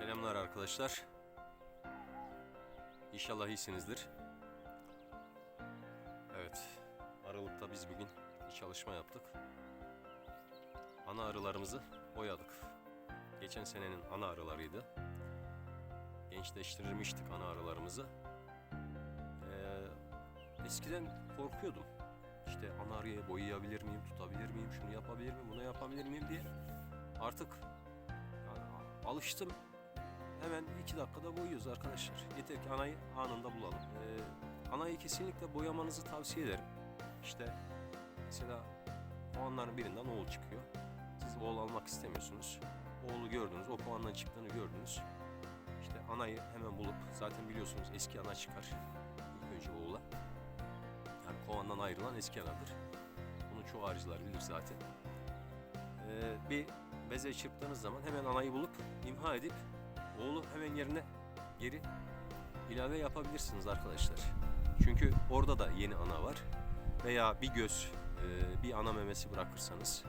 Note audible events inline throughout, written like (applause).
Selamlar arkadaşlar. İnşallah iyisinizdir. Evet, Aralık'ta biz bugün bir çalışma yaptık. Ana arılarımızı boyadık. Geçen senenin ana arılarıydı. Gençleştirmiştik ana arılarımızı. Ee, eskiden korkuyordum. İşte ana arıyı boyayabilir miyim, tutabilir miyim, şunu yapabilir miyim, bunu yapabilir miyim diye. Artık alıştım. Hemen iki dakikada boyuyoruz arkadaşlar. Yeter ki anayı anında bulalım. Ee, anayı kesinlikle boyamanızı tavsiye ederim. İşte mesela puanların birinden oğul çıkıyor. Siz oğul almak istemiyorsunuz. Oğlu gördünüz, o puandan çıktığını gördünüz. İşte anayı hemen bulup, zaten biliyorsunuz eski ana çıkar. İlk önce oğula. Yani kovandan ayrılan eski anadır. Bunu çoğu arıcılar bilir zaten. Ee, bir beze çırptığınız zaman hemen anayı bulup imha edip oğlu hemen yerine geri ilave yapabilirsiniz arkadaşlar. Çünkü orada da yeni ana var. Veya bir göz, e, bir ana memesi bırakırsanız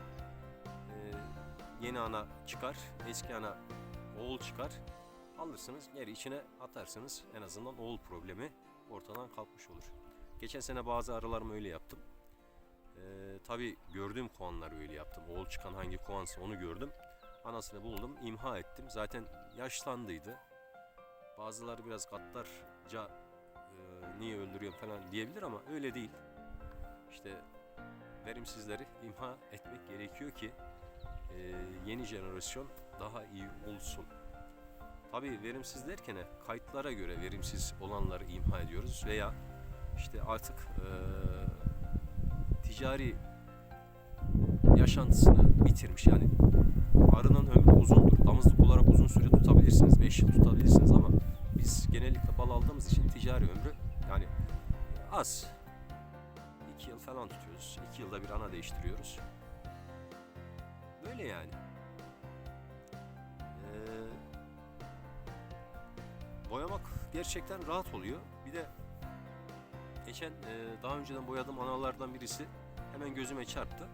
e, yeni ana çıkar, eski ana oğul çıkar. Alırsınız, geri içine atarsınız. En azından oğul problemi ortadan kalkmış olur. Geçen sene bazı arılarımı öyle yaptım. E, tabii gördüğüm kovanları öyle yaptım. Oğul çıkan hangi kovansa onu gördüm. Anasını buldum, imha ettim. Zaten yaşlandıydı. Bazıları biraz gaddarca e, niye öldürüyorum falan diyebilir ama öyle değil. İşte verimsizleri imha etmek gerekiyor ki e, yeni jenerasyon daha iyi olsun. Tabii verimsiz derken kayıtlara göre verimsiz olanları imha ediyoruz veya işte artık e, ticari yaşantısını bitirmiş yani arının ömrü uzundur. Damızlık olarak uzun süre tutabilirsiniz. 5 yıl tutabilirsiniz ama biz genellikle bal aldığımız için ticari ömrü yani az. 2 yıl falan tutuyoruz. 2 yılda bir ana değiştiriyoruz. Böyle yani. Ee, boyamak gerçekten rahat oluyor. Bir de geçen e, daha önceden boyadığım analardan birisi hemen gözüme çarptı.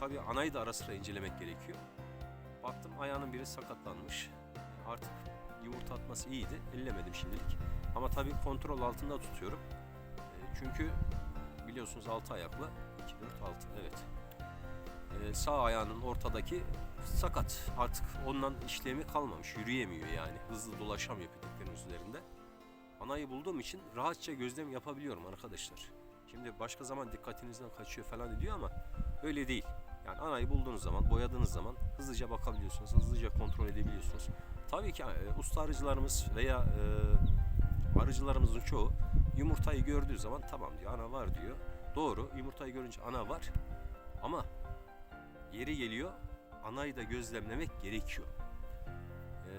Tabii anayı da ara sıra incelemek gerekiyor. Baktım ayağının biri sakatlanmış. Artık yumurta atması iyiydi. Ellemedim şimdilik. Ama tabii kontrol altında tutuyorum. Ee, çünkü biliyorsunuz 6 ayaklı. 2, 4, 6 evet. Ee, sağ ayağının ortadaki sakat. Artık ondan işlemi kalmamış. Yürüyemiyor yani. Hızlı dolaşamıyor peteklerin üzerinde. Anayı bulduğum için rahatça gözlem yapabiliyorum arkadaşlar. Şimdi başka zaman dikkatinizden kaçıyor falan diyor ama öyle değil. Yani anayı bulduğunuz zaman, boyadığınız zaman hızlıca bakabiliyorsunuz, hızlıca kontrol edebiliyorsunuz. Tabii ki e, usta arıcılarımız veya e, arıcılarımızın çoğu yumurtayı gördüğü zaman tamam diyor, ana var diyor. Doğru, yumurtayı görünce ana var ama yeri geliyor anayı da gözlemlemek gerekiyor. E,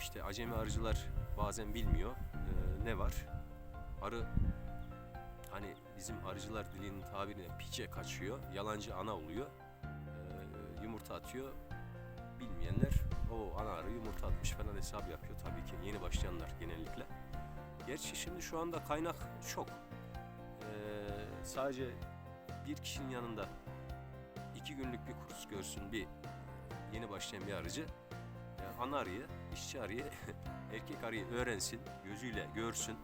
işte acemi arıcılar bazen bilmiyor e, ne var. Arı hani bizim arıcılar dilinin tabirine piçe kaçıyor, yalancı ana oluyor, yumurta atıyor. Bilmeyenler o ana arı yumurta atmış falan hesap yapıyor tabii ki yeni başlayanlar genellikle. Gerçi şimdi şu anda kaynak çok. Ee, sadece bir kişinin yanında iki günlük bir kurs görsün bir yeni başlayan bir arıcı e, ana arıyı, işçi arıyı, (laughs) erkek arıyı öğrensin, gözüyle görsün,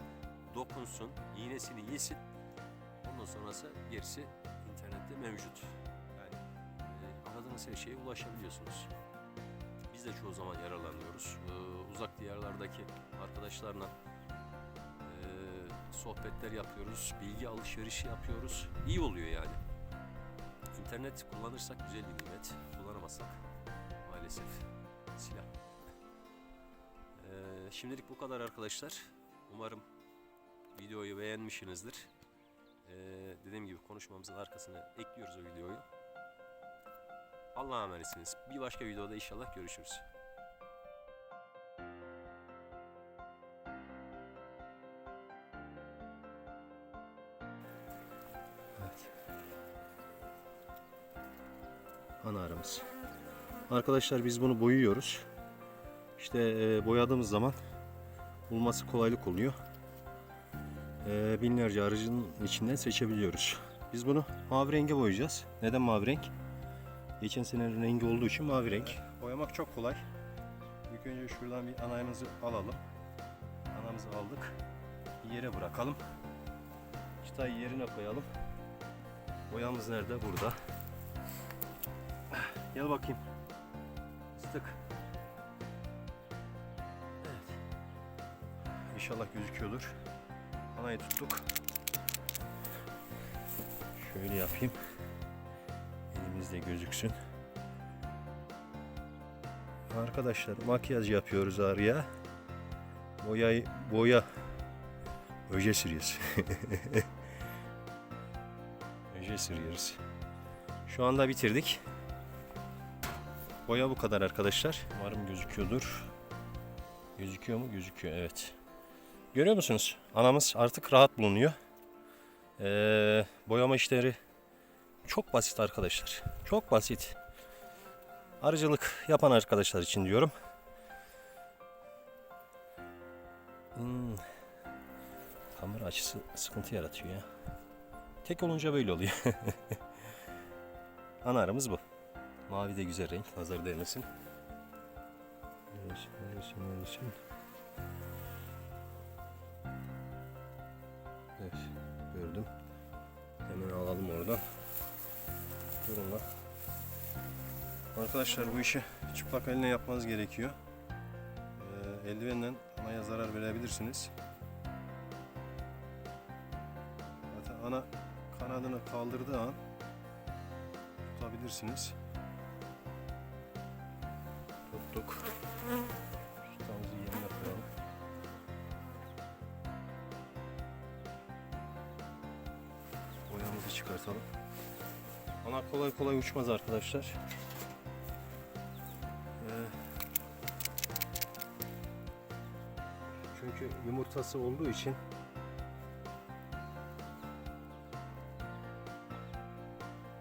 dokunsun, iğnesini yesin. Ondan sonrası gerisi internette mevcut. Yani aradığınız her şeye ulaşabiliyorsunuz. Biz de çoğu zaman yararlanıyoruz. Ee, uzak diyarlardaki arkadaşlarla e, sohbetler yapıyoruz, bilgi alışverişi yapıyoruz. İyi oluyor yani. İnternet kullanırsak güzel bir nimet, kullanamazsak maalesef silah. Ee, şimdilik bu kadar arkadaşlar. Umarım videoyu beğenmişsinizdir. Ee, dediğim gibi konuşmamızın arkasına ekliyoruz o videoyu. Allah'a emanetsiniz. Bir başka videoda inşallah görüşürüz. Evet. Ana. Arkadaşlar biz bunu boyuyoruz. İşte e, boyadığımız zaman bulması kolaylık oluyor. E, binlerce aracının içinden seçebiliyoruz. Biz bunu mavi renge boyayacağız. Neden mavi renk? Geçen senenin rengi olduğu için mavi renk. Boyamak çok kolay. İlk önce şuradan bir anayımızı alalım. Anamızı aldık. Yere bırakalım. Çıtayı yerine koyalım. Boyamız nerede? Burada. Gel bakayım. Istık. Evet. İnşallah gözüküyordur. Anayı tuttuk. Şöyle yapayım. Elimizde gözüksün. Arkadaşlar makyaj yapıyoruz araya. Boyayı boya öje sürüyoruz. (laughs) öje sürüyoruz. Şu anda bitirdik. Boya bu kadar arkadaşlar. Umarım gözüküyordur. Gözüküyor mu? Gözüküyor evet. Görüyor musunuz? Anamız artık rahat bulunuyor. Ee, boyama işleri çok basit arkadaşlar. Çok basit. Arıcılık yapan arkadaşlar için diyorum. Hmm. Kamera açısı sıkıntı yaratıyor ya. Tek olunca böyle oluyor. (laughs) Ana arımız bu. Mavi de güzel renk. Nazar değmesin. Evet, gördüm. Hemen alalım oradan. Durun lan. Arkadaşlar bu işi çıplak eline yapmanız gerekiyor. Ee, eldivenle anaya zarar verebilirsiniz. Zaten ana kanadını kaldırdığı an tutabilirsiniz. Tuttuk. Tutamızı yerine koyalım. Boyamızı çıkartalım. Ana kolay kolay uçmaz arkadaşlar. Ee, çünkü yumurtası olduğu için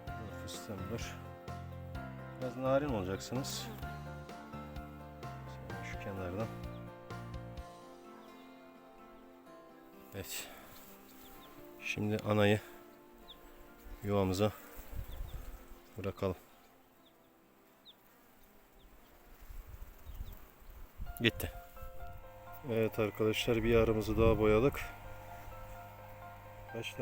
Bunlar fıstığımdır. Biraz narin olacaksınız. Şu kenardan. Evet. Şimdi anayı yuvamıza bırakalım. Gitti. Evet arkadaşlar bir arımızı daha boyadık. Kaç?